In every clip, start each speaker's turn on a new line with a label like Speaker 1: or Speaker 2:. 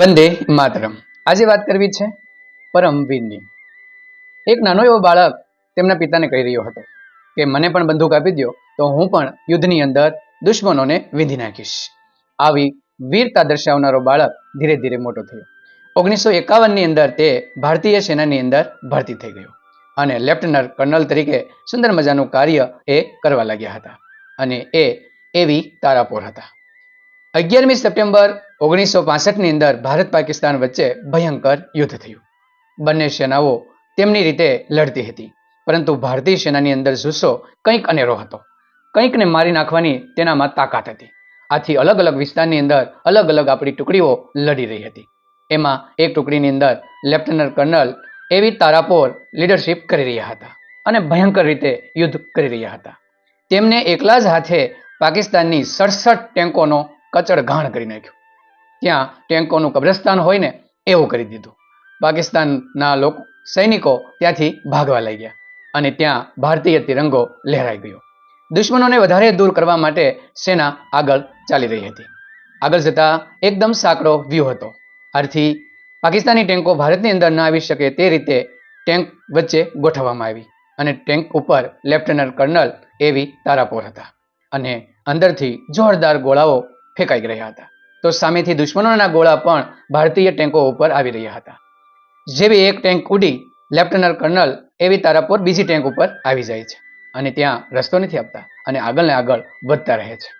Speaker 1: વંદે માતરમ. આજે વાત કરવી છે પરમવીરની એક નાનો એવો બાળક તેમના પિતાને કહી રહ્યો હતો કે, મને પણ બંદૂક આપી દો તો હું પણ યુદ્ધની અંદર દુશ્મનોને વિંધી નાખીશ. આવી વીરતા દર્શાવનારો બાળક ધીરે ધીરે મોટો થયો. ઓગણીસો એકાવનની અંદર તે ભારતીય સેનાની અંદર ભરતી થઈ ગયો અને લેફ્ટનન્ટ કર્નલ તરીકે સુંદર મજાનું કાર્ય એ કરવા લાગ્યા હતા અને એ એવી તારાપોર હતા. અગિયારમી સપ્ટેમ્બર ઓગણીસો પાસઠની અંદર ભારત પાકિસ્તાન વચ્ચે ભયંકર યુદ્ધ થયું. બંને સેનાઓ તેમની રીતે લડતી હતી, પરંતુ ભારતીય સેનાની અંદર જુસ્સો કંઈક અનેરો હતો. કંઈકને મારી નાખવાની તેનામાં તાકાત હતી. આથી અલગ અલગ વિસ્તારની અંદર અલગ અલગ આપણી ટુકડીઓ લડી રહી હતી. એમાં એક ટુકડીની અંદર લેફ્ટનન્ટ કર્નલ એવી તારાપોર લીડરશિપ કરી રહ્યા હતા અને ભયંકર રીતે યુદ્ધ કરી રહ્યા હતા. તેમને એકલા જ હાથે પાકિસ્તાનની સડસઠ ટેન્કોનો કચડ ઘાણ કરી નાખ્યું. ત્યાં ટેન્કોનું કબ્રસ્તાન હોય ને, એવું કરી દીધું. પાકિસ્તાનના લોકો સૈનિકો ત્યાંથી ભાગવા લાગ્યા અને ત્યાં ભારતીય તિરંગો લહેરાઈ ગયો. દુશ્મનોને વધારે દૂર કરવા માટે સેના આગળ ચાલી રહી હતી. આગળ જતા એકદમ સાંકડો વ્યૂહ હતો. આથી પાકિસ્તાની ટેન્કો ભારતની અંદર ન આવી શકે તે રીતે ટેન્ક વચ્ચે ગોઠવવામાં આવી અને ટેન્ક ઉપર લેફ્ટનન્ટ કર્નલ એવી તારાપોર હતા. અને અંદરથી જોરદાર ગોળાઓ ફેંકાઈ રહ્યા હતા. તો સામેથી દુશ્મનોના ગોળા પણ ભારતીય ટેન્કો ઉપર આવી રહ્યા હતા. જેવી એક ટેન્ક ઉડી લેફ્ટનન્ટ કર્નલ એવી તારાપોર બીજી ટેન્ક ઉપર આવી જાય છે અને ત્યાં રસ્તો નથી આપતા અને આગળ ને આગળ વધતા રહે છે.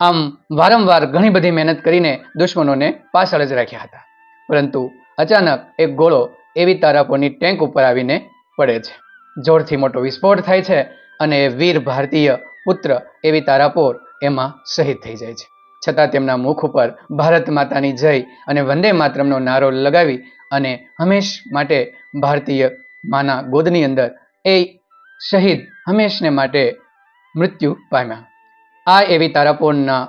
Speaker 1: આમ વારંવાર ઘણી બધી મહેનત કરીને દુશ્મનોને પાછળ જ રાખ્યા હતા. પરંતુ અચાનક એક ગોળો એવી તારાપોરની ટેન્ક ઉપર આવીને પડે છે. જોરથી મોટો વિસ્ફોટ થાય છે અને વીર ભારતીય પુત્ર એવી તારાપોર એમાં શહીદ થઈ જાય છે. છતાં તેમના મુખ ઉપર ભારત માતાની જય અને વંદે માતરમનો નારો લગાવી અને હંમેશ માટે ભારતીય માના ગોદની અંદર એ શહીદ હંમેશને માટે મૃત્યુ પામ્યા. આ એવી તારાપોરના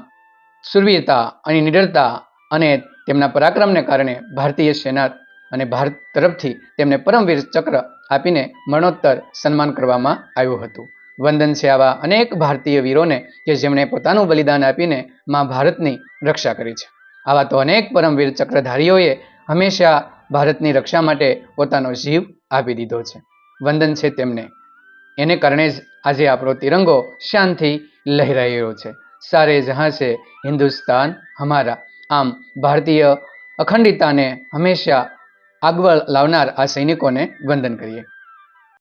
Speaker 1: સુરવીરતા અને નિડરતા અને તેમના પરાક્રમને કારણે ભારતીય સેના અને ભારત તરફથી તેમને પરમવીર ચક્ર આપીને મરણોત્તર સન્માન કરવામાં આવ્યું હતું. વંદન છે આવા અનેક ભારતીય વીરોને કે જેમણે પોતાનું બલિદાન આપીને મા ભારતની રક્ષા કરી છે. આવા તો અનેક પરમવીર ચક્રધારીઓએ હંમેશા ભારતની રક્ષા માટે પોતાનો જીવ આપી દીધો છે. વંદન છે તેમને. એને કારણે જ આજે આપણો તિરંગો શાનથી લહેરાઈ છે. સારે જહાં છે હિન્દુસ્તાન હમારા. આમ ભારતીય અખંડિતતાને હંમેશા આગળ લાવનાર આ સૈનિકોને વંદન કરીએ.